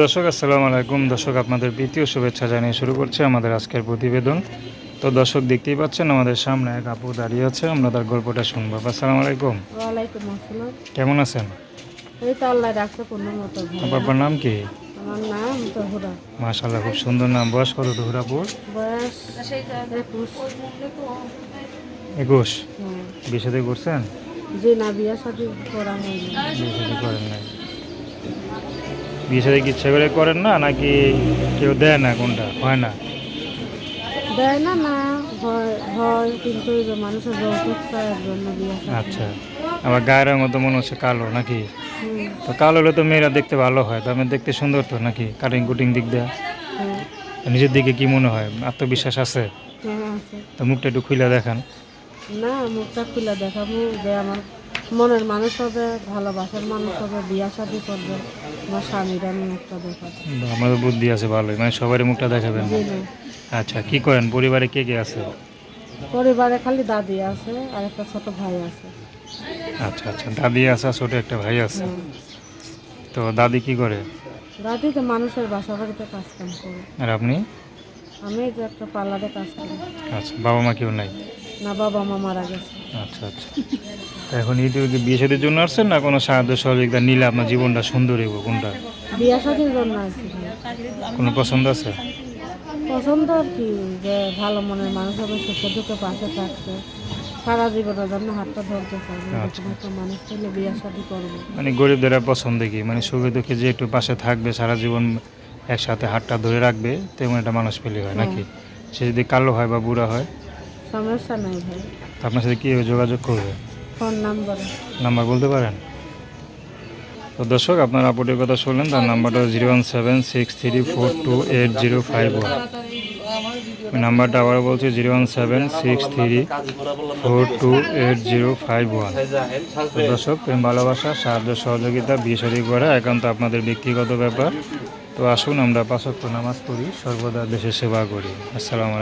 দর্শক আসসালামু আলাইকুম। দর্শক আপনাদের প্রীতীয় শুভেচ্ছা জানিয়ে শুরু করছি আমাদের আজকের প্রতিবেদন। তো দর্শক দেখতেই পাচ্ছেন আমাদের সামনে এক আপু দাঁড়িয়ে আছে। আমরা তার গল্পটা শুনব। আসসালামু আলাইকুম। ওয়ালাইকুম আসসালাম। কেমন আছেন? এই তো আল্লাহ রাখছে কোনো মতো ভালো আপনার নাম কি? আমার নাম তহুরা। মাশাল্লাহ খুব সুন্দর নাম। বয়স কত দুহরাপুর বয়স একুশ। একুশ? হ্যাঁ। বিয়ে করছেন? যে না বিয়া শাদি করা হয়নি। বিয়ে করেন নাই। বিয়ে সাথে কি ইচ্ছা করে করেন না নাকি কেউ দেয় না কোনটা? হয় না? দেয় না না হয় কিন্তু মানুষের যৌতুক জন্য বিয়া আচ্ছা আবার গায়ের রঙ তো মনে হচ্ছে কালো নাকি? তো কালো হলে তো মেয়েরা দেখতে ভালো হয় তো আমি দেখতে সুন্দর তো নাকি? কাটিং কুটিং দিক দেয়া? নিজের দিকে কি মনে হয়? আত্মবিশ্বাস আছে? হ্যাঁ আছে। তো মুখটা একটু খুলে দেখান। না মুখটা খুলে দেখাবো যে আমার মনের মানুষ হবে ভালোবাসার মানুষ হবে বিয়া শাদি করবে আমার স্বামীর আমি মুখটা দেখাবো। আমাদের বুদ্ধি আছে ভালোই মানে সবারই মুখটা দেখাবেন আচ্ছা কি করেন? পরিবারে কে কে আছে? পরিবারে খালি দাদি আছে আর একটা ছোট ভাই আছে। আচ্ছা আচ্ছা দাদি আছে ছোট একটা ভাই আছে। তো দাদি কি করে? দাদি তো মানুষের বাসা বাড়িতে কাজ কাম করে। আর আপনি? আমি যে একটা পার্লারে কাজ করি। আচ্ছা বাবা মা কেউ নাই? না বাবা মা মারা গেছে। আচ্ছা আচ্ছা। এখন ইউটিউবে কি বিয়ে সাথের জন্য আসছেন না কোনো সাহায্য সহযোগিতা নিলে আপনার জীবনটা সুন্দর হইব কোনটা? বিয়া শাদির জন্য ভাই। কোনো পছন্দ আছে? পছন্দ আর কি যে ভালো মনের মানুষ হবে সুখে দুঃখে পাশে থাকছে সারা জীবনের জন্য হাতটা ধরতে চাইবে আচ্ছা, একটা মানুষ পেলে বিয়া শাদি করব। মানে গরিবদের পছন্দ কি? মানে সুখে দুঃখে যে একটু পাশে থাকবে সারা জীবন একসাথে হাতটা ধরে রাখবে তেমন একটা মানুষ পেলে হয় নাকি? সে যদি কালো হয় বা বুড়া হয়? সমস্যা নাই ভাই। আপনার সাথে কীভাবে যোগাযোগ করবে? ফোন নাম্বারে। নাম্বার বলতে পারেন? তো দর্শক আপনার আপুটির কথা শুনলেন তার নাম্বারটা zero one seven six three four two eight zero five one. নাম্বারটা আবার বলছি zero one seven six three four two eight zero five one. দর্শক প্রেম ভালোবাসা সাহায্য সহযোগিতা বিয়ে করা একান্ত আপনাদের ব্যক্তিগত ব্যাপার। তো আসুন আমরা পাঁচক্য নামাজ পড়ি সর্বদা দেশের সেবা করি। আসসালামু